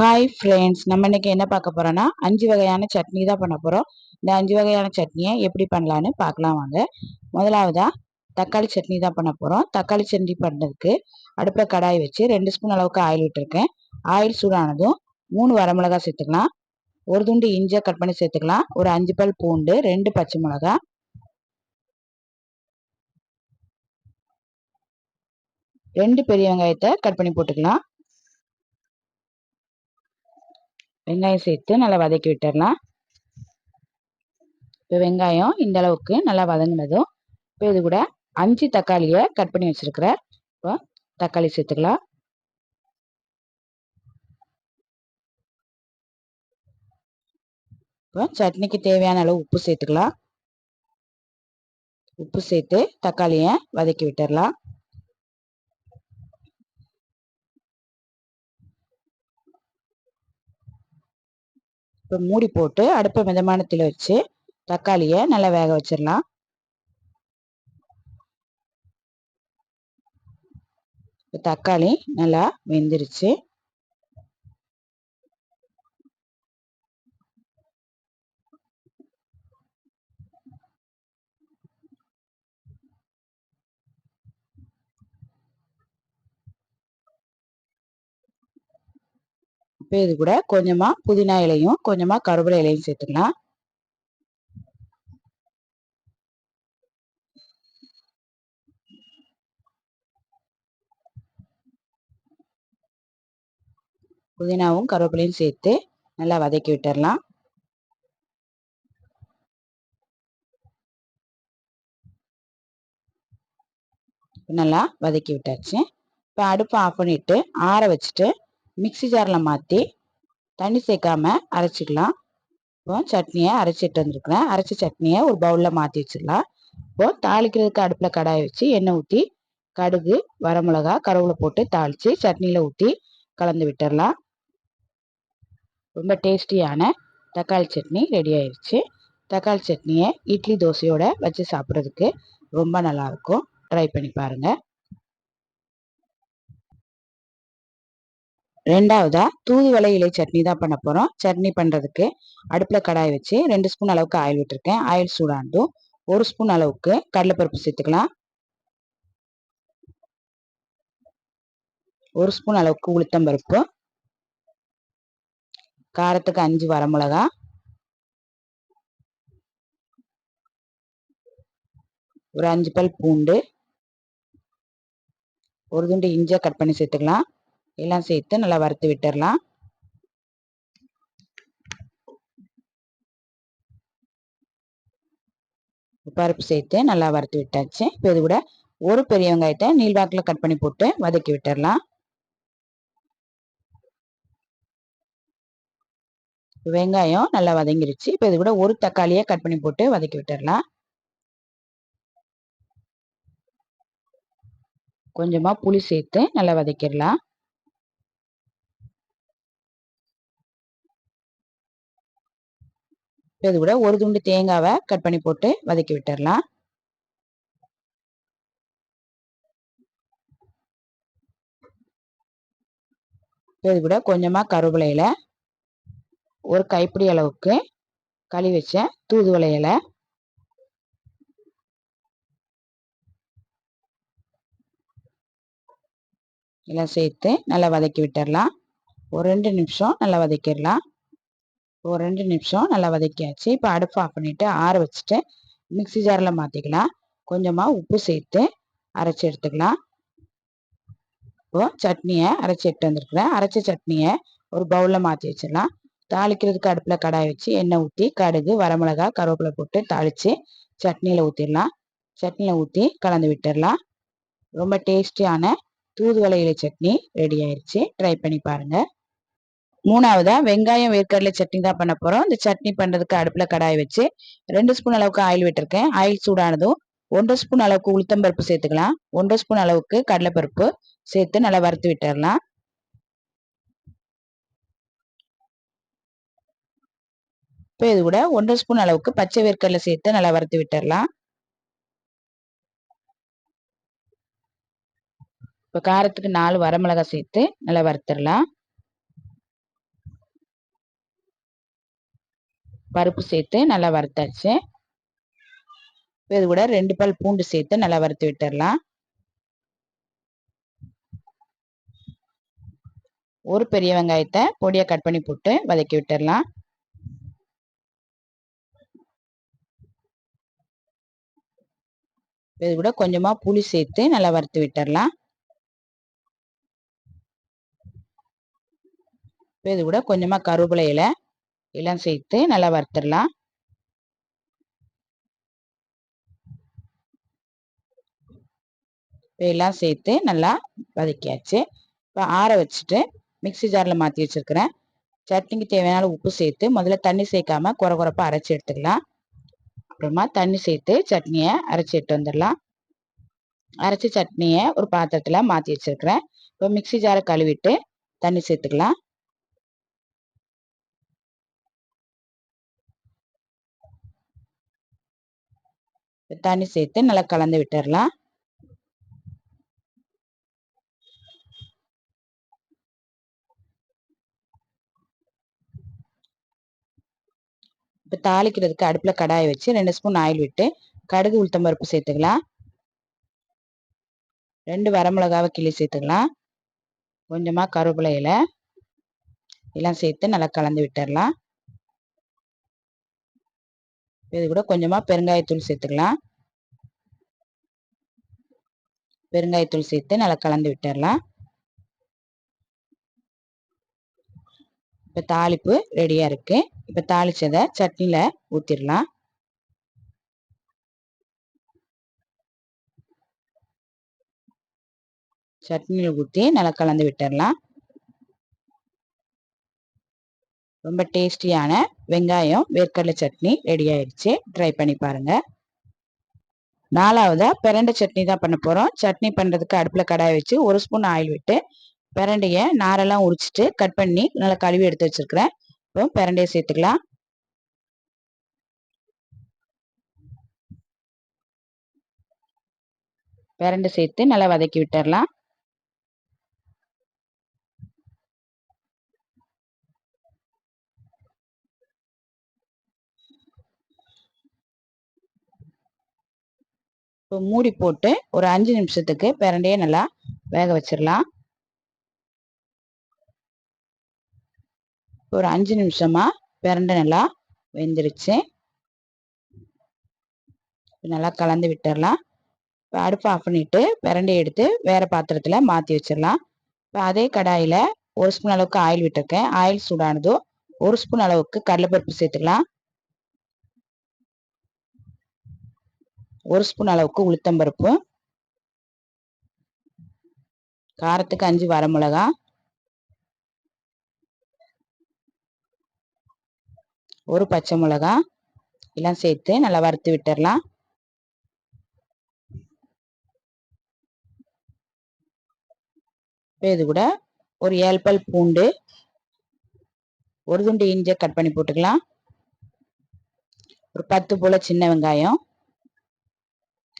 Hi friends நம்ம இன்றைக்கி என்ன பார்க்க போகிறோன்னா அஞ்சு வகையான சட்னி தான் பண்ண போகிறோம் இந்த அஞ்சு வகையான சட்னியை எப்படி பண்ணலான்னு பார்க்கலாம் வாங்க. முதலாவதா தக்காளி சட்னி தான் பண்ண போகிறோம் தக்காளி சட்னி பண்ணுறதுக்கு அடுப்பில் கடாய் வச்சு ரெண்டு ஸ்பூன் அளவுக்கு ஆயில் விட்டுருக்கேன். ஆயில் சூடானதும் மூணு வரமிளகா சேர்த்துக்கலாம். ஒரு துண்டு இஞ்சியை கட் பண்ணி சேர்த்துக்கலாம். ஒரு அஞ்சு பல் பூண்டு ரெண்டு பச்சை மிளகா. ரெண்டு பெரிய வெங்காயத்தை கட் பண்ணி போட்டுக்கலாம். வெங்காயம் சேர்த்து நல்லா வதக்கி விட்டுடலாம் இப்போ வெங்காயம் இந்த அளவுக்கு நல்லா வதங்கினதும் இப்போ இது கூட அஞ்சு தக்காளியை கட் பண்ணி வச்சிருக்கிறேன் இப்போ தக்காளி சேர்த்துக்கலாம். இப்போ சட்னிக்கு தேவையான அளவு உப்பு சேர்த்துக்கலாம். உப்பு சேர்த்து தக்காளியை வதக்கி விட்டுடலாம் இப்போ மூடி போட்டு அடுப்பை மிதமானத்தில் வச்சு தக்காளியை நல்லா வேக வச்சிடலாம் இப்போ தக்காளி நல்லா வெந்துருச்சு. இப்போ இது கூட கொஞ்சமாக புதினா இலையும் கொஞ்சமாக கருவேல இலையும் சேர்த்துக்கலாம். புதினாவும் கருவேப்பிலையும் சேர்த்து நல்லா வதக்கி விட்டுடலாம் நல்லா வதக்கி விட்டாச்சு. இப்போ அடுப்பை ஆஃப் பண்ணிவிட்டு ஆற வச்சுட்டு மிக்சி ஜாரில் மாற்றி தண்ணி சேர்க்காம அரைச்சிக்கலாம். இப்போ சட்னியை அரைச்சிட்டு வந்துருக்குறேன். அரைச்ச சட்னியை ஒரு பவுலில் மாற்றி வச்சிடலாம். இப்போ தாளிக்கிறதுக்கு அடுப்பில் கடாயை வச்சு எண்ணெய் ஊற்றி கடுகு வரமிளகா கருவில் போட்டு தாளித்து சட்னியில் ஊற்றி கலந்து விட்டுடலாம். ரொம்ப டேஸ்டியான தக்காளி சட்னி ரெடி ஆயிடுச்சு தக்காளி சட்னியை இட்லி தோசையோட வச்சு சாப்பிட்றதுக்கு ரொம்ப நல்லாயிருக்கும் ட்ரை பண்ணி பாருங்கள் ரெண்டாவதா தூதுவளை இலை சட்னி தான் பண்ண போகிறோம் சட்னி பண்ணுறதுக்கு அடுப்பில் கடாய் வச்சு ரெண்டு ஸ்பூன் அளவுக்கு ஆயில் விட்டுருக்கேன். ஆயில் சூடாண்டும் ஒரு ஸ்பூன் அளவுக்கு கடலைப்பருப்பு சேர்த்துக்கலாம். ஒரு ஸ்பூன் அளவுக்கு உளுத்தம்பருப்பு காரத்துக்கு அஞ்சு வரமிளகா. ஒரு அஞ்சு பல் பூண்டு. ஒரு துண்டு இஞ்சியை கட் பண்ணி சேர்த்துக்கலாம். எல்லாம் சேர்த்து நல்லா வறுத்து விட்டுடலாம் பருப்பு சேர்த்து நல்லா வறுத்து விட்டாச்சு. இப்போ இது கூட ஒரு பெரிய வெங்காயத்தை நீள்வாக்கில் கட் பண்ணி போட்டு வதக்கி விட்டுடலாம் வெங்காயம் நல்லா வதங்கிருச்சு. இப்போ இது கூட ஒரு தக்காளியை கட் பண்ணி போட்டு வதக்கி விட்டுடலாம் கொஞ்சமாக புளி சேர்த்து நல்லா வதக்கிடலாம். இது கூட ஒரு துண்டு தேங்காவை கட் பண்ணி போட்டு வதக்கி விட்டுடலாம் இது கூட கொஞ்சமாக கருவேப்பிலையில ஒரு கைப்பிடி அளவுக்கு களி வச்ச தூதுவளை இலை எல்லாம் சேர்த்து நல்லா வதக்கி விட்டுடலாம் ஒரு ரெண்டு நிமிஷம் நல்லா வதக்கிடலாம். ஒரு ரெண்டு நிமிஷம் நல்லா வதக்கியாச்சு. இப்போ அடுப்பு ஆஃப் பண்ணிவிட்டு ஆற வச்சுட்டு மிக்சி ஜாரில் மாற்றிக்கலாம் கொஞ்சமாக உப்பு சேர்த்து அரைச்சி எடுத்துக்கலாம். இப்போது சட்னியை அரைச்சி எடுத்து வந்துருக்குறேன். அரைச்ச சட்னியை ஒரு பவுலில் மாற்றி வச்சிடலாம். தாளிக்கிறதுக்கு அடுப்பில் கடாய் வச்சு எண்ணெய் ஊற்றி கடுகு வரமிளகா கருவேப்பிலை போட்டு தாளித்து சட்னியில் ஊற்றிடலாம் சட்னியில் ஊற்றி கலந்து விட்டுடலாம். ரொம்ப டேஸ்டியான தூதுவளை இலை சட்னி ரெடி ஆயிடுச்சு ட்ரை பண்ணி பாருங்கள் மூணாவதா வெங்காயம் வேர்க்கடலை சட்னி தான் பண்ண போறோம். இந்த சட்னி பண்றதுக்கு அடுப்புல கடாய் வச்சு ரெண்டு ஸ்பூன் அளவுக்கு ஆயில் விட்டுருக்கேன். ஆயில் சூடானதும் ஒன்றரை ஸ்பூன் அளவுக்கு உளுத்தம்பருப்பு சேர்த்துக்கலாம். ஒன்றரை ஸ்பூன் அளவுக்கு கடலைப்பருப்பு சேர்த்து நல்லா வறுத்து விட்டுறலாம். இப்போ இது கூட ஒன்றரை ஸ்பூன் அளவுக்கு பச்சை வேர்க்கடலை சேர்த்து நல்லா வறுத்து விட்டுறலாம். இப்போ காரத்துக்கு நாலு வரமிளகாய் சேர்த்து நல்லா வறுத்துடலாம் பருப்பு சேர்த்து நல்லா வறுத்தாச்சு. இது கூட ரெண்டு பால் பூண்டு சேர்த்து நல்லா வறுத்து விட்டுடலாம் ஒரு பெரிய வெங்காயத்தை பொடியாக கட் பண்ணி போட்டு வதக்கி விட்டுடலாம் இது கூட கொஞ்சமாக புளி சேர்த்து நல்லா வறுத்து விட்டுடலாம் இது கூட கொஞ்சமாக கருவேப்பிலை இலை எல்லாம் சேர்த்து நல்லா வறுத்துடலாம். எல்லாம் சேர்த்து நல்லா வதக்கியாச்சு. இப்போ ஆற வச்சுட்டு மிக்சி ஜாரில் மாற்றி வச்சுருக்கிறேன். சட்னிக்கு தேவையான உப்பு சேர்த்து முதல்ல தண்ணி சேர்க்காம குறை குறைப்பாக அரைச்சி எடுத்துக்கலாம். அப்புறமா தண்ணி சேர்த்து சட்னியை அரைச்சி எடுத்து வந்துடலாம். அரைச்சி சட்னியை ஒரு பாத்திரத்தில் மாற்றி வச்சுருக்கிறேன். இப்போ மிக்சி ஜாரை கழுவிட்டு தண்ணி சேர்த்துக்கலாம். தண்ணி சேர்த்து நல்லா கலந்து விட்டுடலாம் இப்போ தாளிக்கிறதுக்கு அடுப்பில் கடாயை வச்சு ரெண்டு ஸ்பூன் ஆயில் விட்டு கடுகு உளுத்தம் பருப்பு சேர்த்துக்கலாம். ரெண்டு வரமிளகாவை கிள்ளி சேர்த்துக்கலாம். கொஞ்சமாக கருவேப்பிலை இலை எல்லாம் சேர்த்து நல்லா கலந்து விட்டுடலாம் இது கூட கொஞ்சமாக பெருங்காயத்தூள் சேர்த்துக்கலாம். பெருங்காயத்தூள் சேர்த்து நல்லா கலந்து விட்டுடலாம் இப்போ தாளிப்பு ரெடியாக இருக்குது இப்போ தாளிச்சதை சட்னியில் ஊற்றிடலாம் சட்னியில் ஊற்றி நல்லா கலந்து விட்டுடலாம் ரொம்ப டேஸ்டியான வெங்காயம் வேர்க்கடலை சட்னி ரெடி ஆயிடுச்சு. ட்ரை பண்ணி பாருங்க. நாலாவதா பிரண்டை சட்னி தான் பண்ண போகிறோம் சட்னி பண்ணுறதுக்கு அடுப்பில் கடாய் வச்சு ஒரு ஸ்பூன் ஆயில் விட்டு பிரண்டையை நாரெல்லாம் உரிச்சிட்டு கட் பண்ணி நல்லா கழுவி எடுத்து வச்சிருக்கிறேன். இப்போ பிரண்டையை சேர்த்துக்கலாம். பிரண்டை சேர்த்து நல்லா வதக்கி விட்டுறலாம். மூடி போட்டு ஒரு அஞ்சு நிமிஷத்துக்கு பிரண்டையே நல்லா வேக வச்சிடலாம் ஒரு அஞ்சு நிமிஷமா பிரண்டை நல்லா வெந்துருச்சு. நல்லா கலந்து விட்டுடலாம் இப்போ அடுப்பு ஆஃப் பண்ணிட்டு பிரண்டையை எடுத்து வேற பாத்திரத்தில் மாற்றி வச்சிடலாம் இப்போ அதே கடாயில் ஒரு ஸ்பூன் அளவுக்கு ஆயில் விட்டுருக்கேன். ஆயில் சூடானதும் ஒரு ஸ்பூன் அளவுக்கு கடலைப்பருப்பு சேர்த்துக்கலாம். ஒரு ஸ்பூன் அளவுக்கு உளுத்தம்பருப்பு காரத்துக்கு அஞ்சு வரமிளகா ஒரு பச்சை மிளகா எல்லாம் சேர்த்து நல்லா வறுத்து விட்டுடலாம் இது கூட ஒரு ஏழு பல் பூண்டு ஒரு துண்டு இஞ்சியை கட் பண்ணி போட்டுக்கலாம். ஒரு பத்து போல சின்ன வெங்காயம்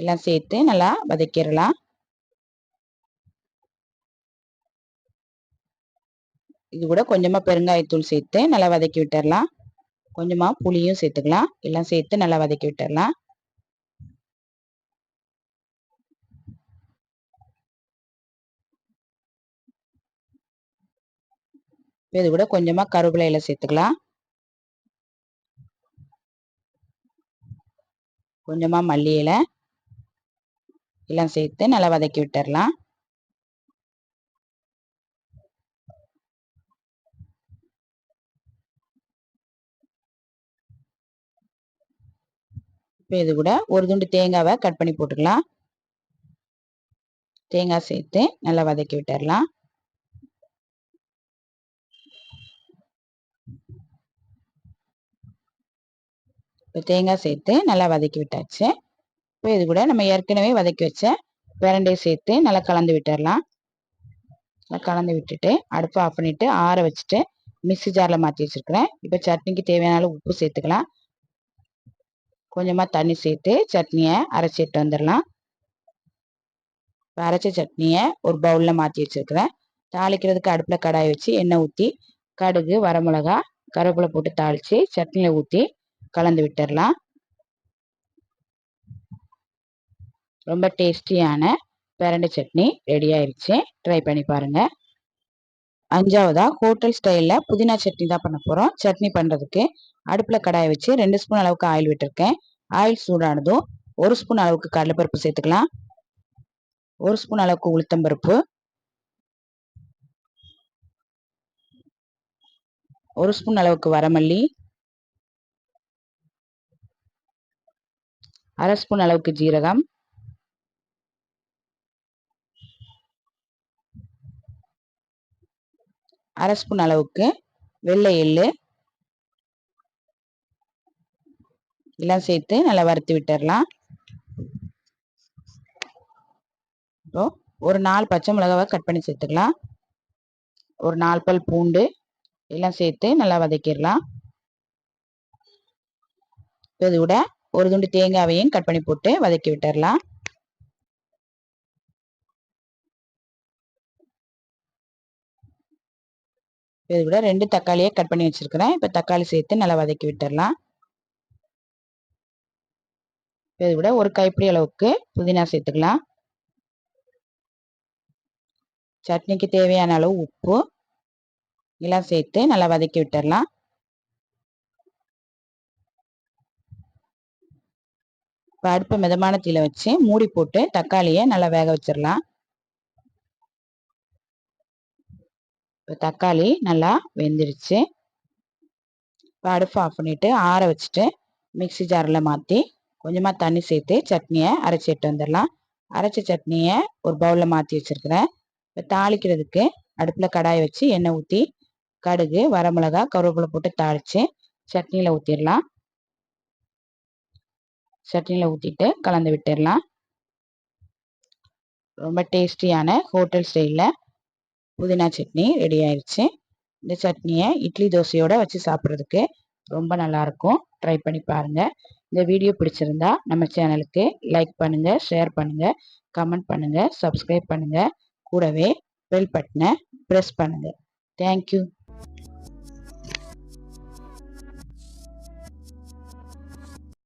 எல்லாம் சேர்த்து நல்லா வதக்கிடலாம். இது கூட கொஞ்சமாக பெருங்காயத்தூள் சேர்த்து நல்லா வதக்கி விட்டுடலாம். கொஞ்சமாக புளியும் சேர்த்துக்கலாம். எல்லாம் சேர்த்து நல்லா வதக்கி விட்டுடலாம். இது கூட கொஞ்சமாக கருவேப்பிலை சேர்த்துக்கலாம். கொஞ்சமாக மல்லி இலை. எல்லாம் சேர்த்து நல்லா வதக்கி விட்டுடலாம் இப்போ இது கூட ஒரு துண்டு தேங்காவை கட் பண்ணி போட்டுக்கலாம். தேங்காய் சேர்த்து நல்லா வதக்கி விட்டுடலாம் இப்போ தேங்காய் சேர்த்து நல்லா வதக்கி விட்டாச்சு. இப்போ இது கூட நம்ம ஏற்கனவே வதக்கி வச்ச பிரண்டையை சேர்த்து நல்லா கலந்து விட்டுடலாம் நல்லா கலந்து விட்டுட்டு அடுப்பை ஆஃப் பண்ணிவிட்டு ஆற வச்சுட்டு மிக்சி ஜாரில் மாற்றி வச்சுருக்கிறேன். இப்போ சட்னிக்கு தேவையான உப்பு சேர்த்துக்கலாம். கொஞ்சமாக தண்ணி சேர்த்து சட்னியை அரைச்சி வந்துடலாம். வந்துடலாம் அரைச்ச சட்னியை ஒரு பவுலில் மாற்றி வச்சுருக்கிறேன். தாளிக்கிறதுக்கு அடுப்பில் கடாய் வச்சு எண்ணெய் ஊற்றி கடுகு வரமிளகா கருவேப்பிலை போட்டு தாளித்து சட்னியில் ஊற்றி கலந்து விட்டுடலாம் ரொம்ப டேஸ்டியான பிரண்டை சட்னி ரெடி ஆயிடுச்சு ட்ரை பண்ணி பாருங்க. அஞ்சாவதா? ஹோட்டல் ஸ்டைலில் புதினா சட்னி தான் பண்ண போகிறோம் சட்னி பண்ணுறதுக்கு அடுப்பில் கடாயை வச்சு ரெண்டு ஸ்பூன் அளவுக்கு ஆயில் விட்டுருக்கேன். ஆயில் சூடானதும் ஒரு ஸ்பூன் அளவுக்கு கடலைப்பருப்பு சேர்த்துக்கலாம். ஒரு ஸ்பூன் அளவுக்கு உளுத்தம்பருப்பு ஒரு ஸ்பூன் அளவுக்கு வரமல்லி. அரை ஸ்பூன் அளவுக்கு ஜீரகம். அரை ஸ்பூன் அளவுக்கு வெள்ளை எள்ளு. எல்லாம் சேர்த்து நல்லா வறுத்து விட்டுடலாம் இப்போ ஒரு நாலு பச்சை மிளகாவை கட் பண்ணி சேர்த்துக்கலாம். ஒரு நாலு பல் பூண்டு எல்லாம் சேர்த்து நல்லா வதக்கிடலாம். இது கூட ஒரு துண்டு தேங்காவையும் கட் பண்ணி போட்டு வதக்கி விட்டுடலாம் இது கூட ரெண்டு தக்காளியை கட் பண்ணி வச்சிருக்கிறேன். இப்போ தக்காளி சேர்த்து நல்லா வதக்கி விட்டுடலாம் இது கூட ஒரு கைப்பிடி அளவுக்கு புதினா சேர்த்துக்கலாம். சட்னிக்கு தேவையான அளவு உப்பு எல்லாம் சேர்த்து நல்லா வதக்கி விட்டுடலாம் இப்போ அடுப்பை மிதமான தீயில வச்சு மூடி போட்டு தக்காளியை நல்லா வேக வச்சிடலாம் இப்போ தக்காளி நல்லா வெந்துருச்சு இப்போ அடுப்பு ஆஃப் பண்ணிவிட்டு ஆற வச்சுட்டு மிக்சி ஜாரில் மாற்றி கொஞ்சமாக தண்ணி சேர்த்து சட்னியை அரைச்சி எடுத்து வந்துடலாம். அரைச்ச சட்னியை ஒரு பவுலில் மாற்றி வச்சுருக்கிறேன். இப்போ தாளிக்கிறதுக்கு அடுப்பில் கடாயை வச்சு எண்ணெய் ஊற்றி கடுகு வரமிளகா கருவேப்பிலை போட்டு தாளித்து சட்னியில் ஊற்றிடலாம் சட்னியில் ஊற்றிட்டு கலந்து விட்டுடலாம். ரொம்ப டேஸ்டியான ஹோட்டல் ஸ்டைலில் புதினா சட்னி ரெடி ஆயிடுச்சு இந்த சட்னியை இட்லி தோசையோடு வச்சு சாப்பிட்றதுக்கு ரொம்ப நல்லாயிருக்கும் ட்ரை பண்ணி பாருங்கள் இந்த வீடியோ பிடிச்சிருந்தா நம்ம சேனலுக்கு லைக் பண்ணுங்கள் ஷேர் பண்ணுங்கள் கமெண்ட் பண்ணுங்கள் சப்ஸ்கிரைப் பண்ணுங்கள் கூடவே பெல் பட்டனை ப்ரெஸ் பண்ணுங்கள் தேங்க்யூ